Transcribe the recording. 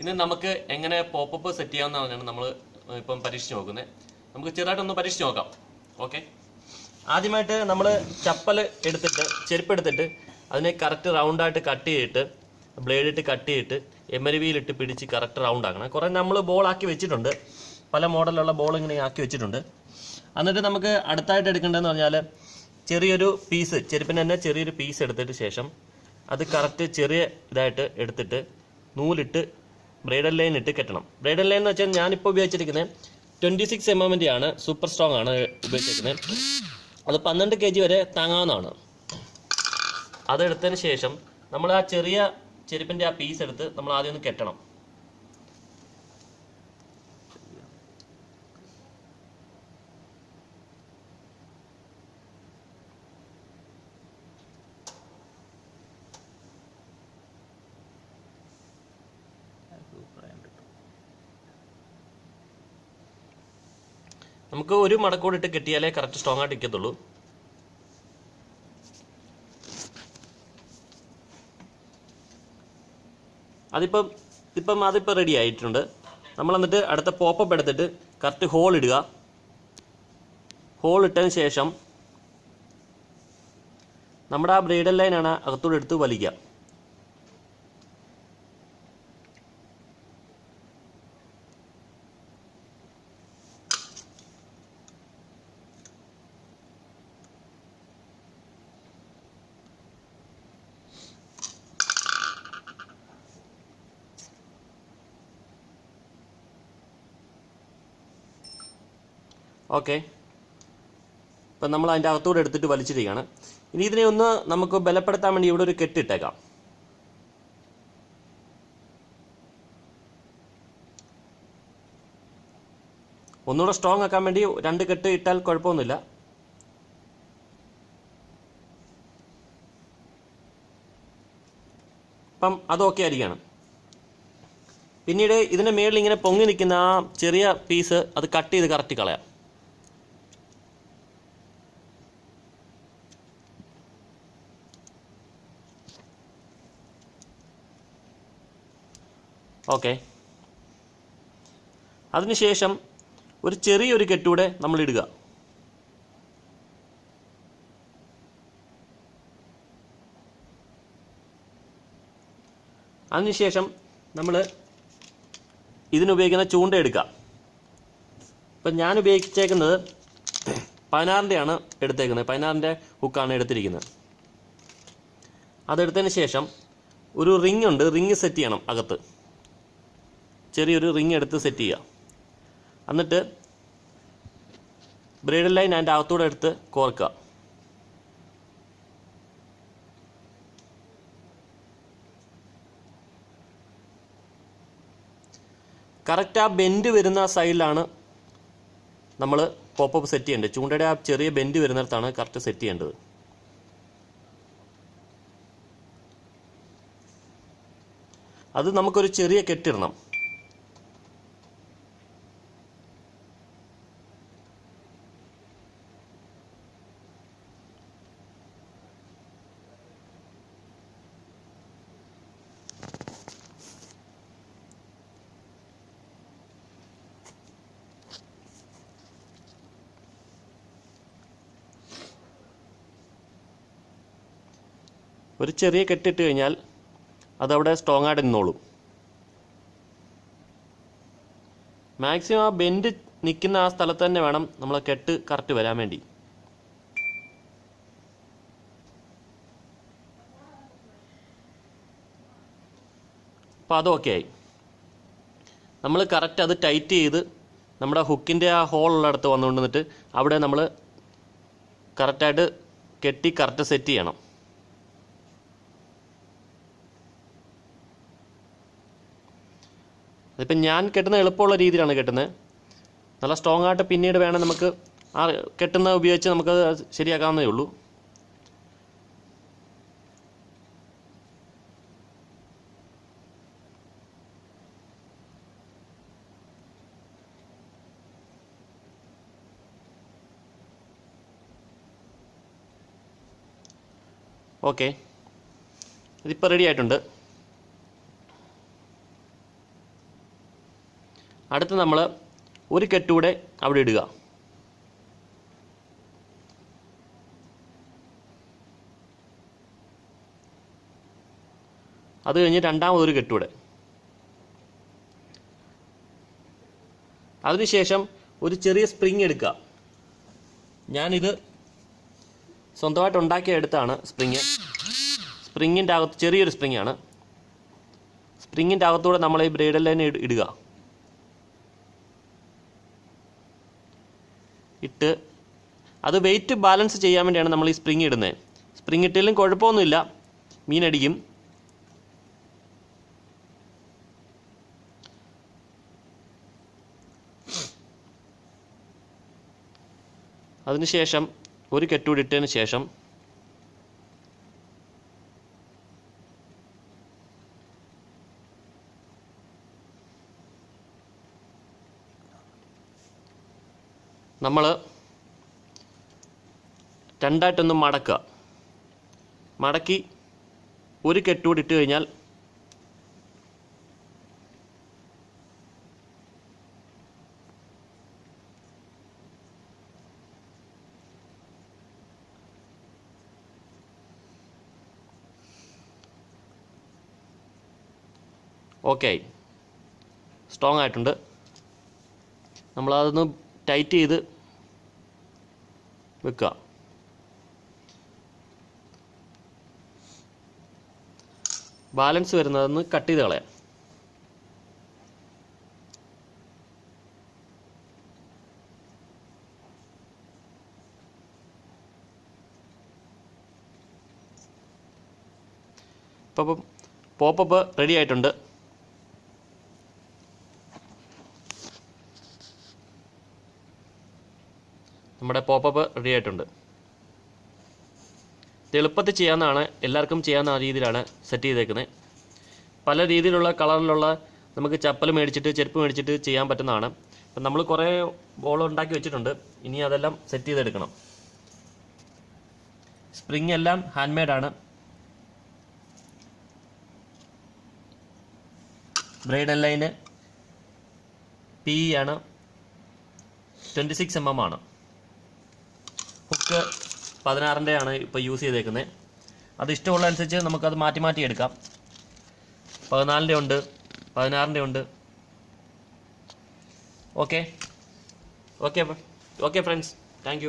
ഇനി നമുക്ക് എങ്ങനെ പോപ്പപ്പ് സെറ്റ് ചെയ്യാമെന്നാണ് നമ്മൾ ഇപ്പം പരീക്ഷിച്ച് നോക്കുന്നത് നമുക്ക് ചെറുതായിട്ടൊന്ന് പരീക്ഷിച്ച് നോക്കാം. ഓക്കെ? ആദ്യമായിട്ട് നമ്മൾ ചപ്പൽ എടുത്തിട്ട് ചെരുപ്പ് എടുത്തിട്ട് അതിനെ കറക്റ്റ് റൗണ്ടായിട്ട് കട്ട് ചെയ്തിട്ട് ബ്ലേഡ് ഇട്ട് കട്ട് ചെയ്തിട്ട് എമരുവിയിലിട്ട് പിടിച്ച് കറക്റ്റ് റൗണ്ട് ആക്കണം. കുറേ നമ്മൾ ബോൾ ആക്കി വെച്ചിട്ടുണ്ട്. പല മോഡലുള്ള ബോൾ ഇങ്ങനെ ആക്കി വെച്ചിട്ടുണ്ട്. എന്നിട്ട് നമുക്ക് അടുത്തായിട്ട് എടുക്കേണ്ടതെന്ന് പറഞ്ഞാൽ ചെറിയൊരു പീസ് ചെരുപ്പിന് തന്നെ ചെറിയൊരു പീസ് എടുത്തിട്ട് ശേഷം അത് കറക്റ്റ് ചെറിയ ഇതായിട്ട് എടുത്തിട്ട് നൂലിട്ട് ബ്രൈഡൽ ലൈൻ ഇട്ട് കെട്ടണം. ബ്രൈഡൽ ലൈൻ എന്ന് വെച്ചാൽ ഞാനിപ്പോൾ ഉപയോഗിച്ചിരിക്കുന്നത് ട്വന്റി സിക്സ് എം എമ്മിന്റെ ആണ് സൂപ്പർ സ്ട്രോങ് ആണ് ഉപയോഗിച്ചിരിക്കുന്നത്. അത് പന്ത്രണ്ട് കെ ജി വരെ താങ്ങാവുന്നതാണ്. അതെടുത്തതിന് ശേഷം നമ്മൾ ആ ചെറിയ ചെരുപ്പിന്റെ ആ പീസ് എടുത്ത് നമ്മൾ ആദ്യം ഒന്ന് കെട്ടണം. നമുക്ക് ഒരു മടക്കോട് ഇട്ട് കെട്ടിയാലേ കറക്റ്റ് സ്ട്രോങ് ആയിട്ട് ഇരിക്കത്തുള്ളൂ. അതിപ്പം ഇപ്പം അതിപ്പോൾ റെഡി ആയിട്ടുണ്ട്. നമ്മൾ എന്നിട്ട് അടുത്ത പോപ്പപ്പ് എടുത്തിട്ട് കറക്റ്റ് ഹോൾ ഇടുക. ഹോൾ ഇട്ടതിന് ശേഷം നമ്മുടെ ആ ബ്രൈഡൽ ലൈനാണ് അകത്തൂടെ എടുത്ത് വലിക്കുക. ഓക്കെ. ഇപ്പം നമ്മൾ അതിന്റെ അകത്തൂടെ എടുത്തിട്ട് വലിച്ചിരിക്കുകയാണ്. ഇനി ഇതിനെ ഒന്ന് നമുക്ക് ബലപ്പെടുത്താൻ വേണ്ടി ഇവിടെ ഒരു കെട്ടിട്ടേക്കാം ഒന്നുകൂടെ സ്ട്രോങ് ആക്കാൻ വേണ്ടി രണ്ട് കെട്ട് ഇട്ടാൽ കുഴപ്പമൊന്നുമില്ല. അപ്പം അത് ഓക്കെ ആയിരിക്കണം പിന്നീട് ഇതിന്റെ മേളിൽ ഇങ്ങനെ പൊങ്ങി നിൽക്കുന്ന ആ ചെറിയ പീസ് അത് കട്ട് ചെയ്ത് കറക്റ്റ് കളയാം. ഓക്കെ. അതിനുശേഷം ഒരു ചെറിയൊരു കെട്ടൂടെ നമ്മൾ ഇടുക അതിനുശേഷം നമ്മൾ ഇതിനുപയോഗിക്കുന്ന ചൂണ്ട എടുക്കുക ഇപ്പം ഞാൻ ഉപയോഗിച്ചേക്കുന്നത് പതിനാറിന്റെയാണ് എടുത്തേക്കുന്നത്. പതിനാറിന്റെ ഹുക്കാണ് എടുത്തിരിക്കുന്നത്. അതെടുത്തതിന് ശേഷം ഒരു റിങ് ഉണ്ട് റിങ് സെറ്റ് ചെയ്യണം അകത്ത്. ചെറിയൊരു റിങ് എടുത്ത് സെറ്റ് ചെയ്യുക. എന്നിട്ട് ബ്രേഡ് ലൈൻ അതിന്റെ അകത്തൂടെ എടുത്ത് കോർക്കുക. കറക്റ്റ് ആ ബെൻഡ് വരുന്ന സൈഡിലാണ് നമ്മൾ പോപ്പപ്പ് സെറ്റ് ചെയ്യേണ്ടത്. ചൂണ്ടയുടെ ആ ചെറിയ ബെൻഡ് വരുന്നിടത്താണ് കറക്റ്റ് സെറ്റ് ചെയ്യേണ്ടത്. അത് നമുക്കൊരു ചെറിയ കെട്ടിടണം. ഒരു ചെറിയ കെട്ടിട്ട് കഴിഞ്ഞാൽ അതവിടെ സ്ട്രോങ് ആയിട്ട് നിന്നോളും. മാക്സിമം ആ ബെൻഡ് നിൽക്കുന്ന ആ സ്ഥലത്ത് തന്നെ വേണം നമ്മൾ കെട്ട് കറക്റ്റ് വരാൻ വേണ്ടി. അപ്പോൾ അത് ഓക്കെ ആയി. നമ്മൾ കറക്റ്റ് അത് ടൈറ്റ് ചെയ്ത് നമ്മുടെ ഹുക്കിന്റെ ആ ഹോൾ ഉള്ളിടത്ത് വന്നുകൊണ്ട് നിന്നിട്ട് അവിടെ നമ്മൾ കറക്റ്റായിട്ട് കെട്ടി കറക്റ്റ് സെറ്റ് ചെയ്യണം. അതിപ്പം ഞാൻ കെട്ടുന്ന എളുപ്പമുള്ള രീതിയിലാണ് കെട്ടുന്നത്. നല്ല സ്ട്രോങ് ആയിട്ട് പിന്നീട് വേണം നമുക്ക് ആ കെട്ടുന്ന ഉപയോഗിച്ച് നമുക്ക് ശരിയാക്കാവുന്നതേ ഉള്ളൂ. ഓക്കെ ഇതിപ്പോൾ റെഡി ആയിട്ടുണ്ട്. അടുത്ത് നമ്മൾ ഒരു കെട്ടൂടെ അവിടെ ഇടുക. അത് കഴിഞ്ഞ് രണ്ടാമതൊരു കെട്ടൂടെ. അതിനുശേഷം ഒരു ചെറിയ സ്പ്രിങ് എടുക്കുക. ഞാനിത് സ്വന്തമായിട്ട് ഉണ്ടാക്കിയ എടുത്താണ് സ്പ്രിങ്. സ്പ്രിങ്ങിന്റെ അകത്ത് ചെറിയൊരു സ്പ്രിങ്ങാണ്. സ്പ്രിങ്ങിന്റെ അകത്തൂടെ നമ്മൾ ഈ ബ്രൈഡൽ ലൈൻ ഇടുക. ഇട്ട് അത് വെയിറ്റ് ബാലൻസ് ചെയ്യാൻ വേണ്ടിയാണ് നമ്മൾ ഈ സ്പ്രിങ് ഇടുന്നത്. സ്പ്രിങ് ഇട്ടിലും കുഴപ്പമൊന്നുമില്ല. മീനടിക്കും അതിനുശേഷം ഒരു കെട്ടൂടിട്ടതിന് ശേഷം നമ്മൾ രണ്ടായിട്ടൊന്ന് മടക്കുക. മടക്കി ഒരു കെട്ടുകൂടി ഇട്ട് കഴിഞ്ഞാൽ ഓക്കെ. സ്ട്രോങ് ആയിട്ടുണ്ട്. നമ്മളതൊന്ന് ടൈറ്റ് ചെയ്ത് വെക്കുക. ബാലൻസ് വരുന്നതെന്ന് കട്ട് ചെയ്ത് കളയാം. ഇപ്പം പോപ്പപ്പ് റെഡി ആയിട്ടുണ്ട്. നമ്മുടെ പോപ്പപ്പ് റെഡി ആയിട്ടുണ്ട്. എളുപ്പത്തിൽ ചെയ്യാവുന്നതാണ് എല്ലാവർക്കും ചെയ്യാവുന്ന രീതിയിലാണ് സെറ്റ് ചെയ്തേക്കുന്നത് പല രീതിയിലുള്ള കളറിലുള്ള നമുക്ക് ചപ്പൽ മേടിച്ചിട്ട് ചെരുപ്പ് മേടിച്ചിട്ട് ചെയ്യാൻ പറ്റുന്നതാണ്. അപ്പം നമ്മൾ കുറേ ബോൾ ഉണ്ടാക്കി വെച്ചിട്ടുണ്ട്. ഇനി അതെല്ലാം സെറ്റ് ചെയ്തെടുക്കണം. സ്പ്രിങ് എല്ലാം ഹാൻഡ് മെയ്ഡാണ് ബ്രൈഡൽ ലൈന് പി ആണ്. ട്വന്റി സിക്സ് എം എം ആണ്. ഹുക്ക് പതിനാറിന്റെ ആണ് ഇപ്പോൾ യൂസ് ചെയ്തേക്കുന്നത് അത് ഇഷ്ടമുള്ള അനുസരിച്ച് നമുക്കത് മാറ്റി മാറ്റി എടുക്കാം. പതിനാലിന്റെ ഉണ്ട് പതിനാറിന്റെ ഉണ്ട്. Okay okay okay friends thank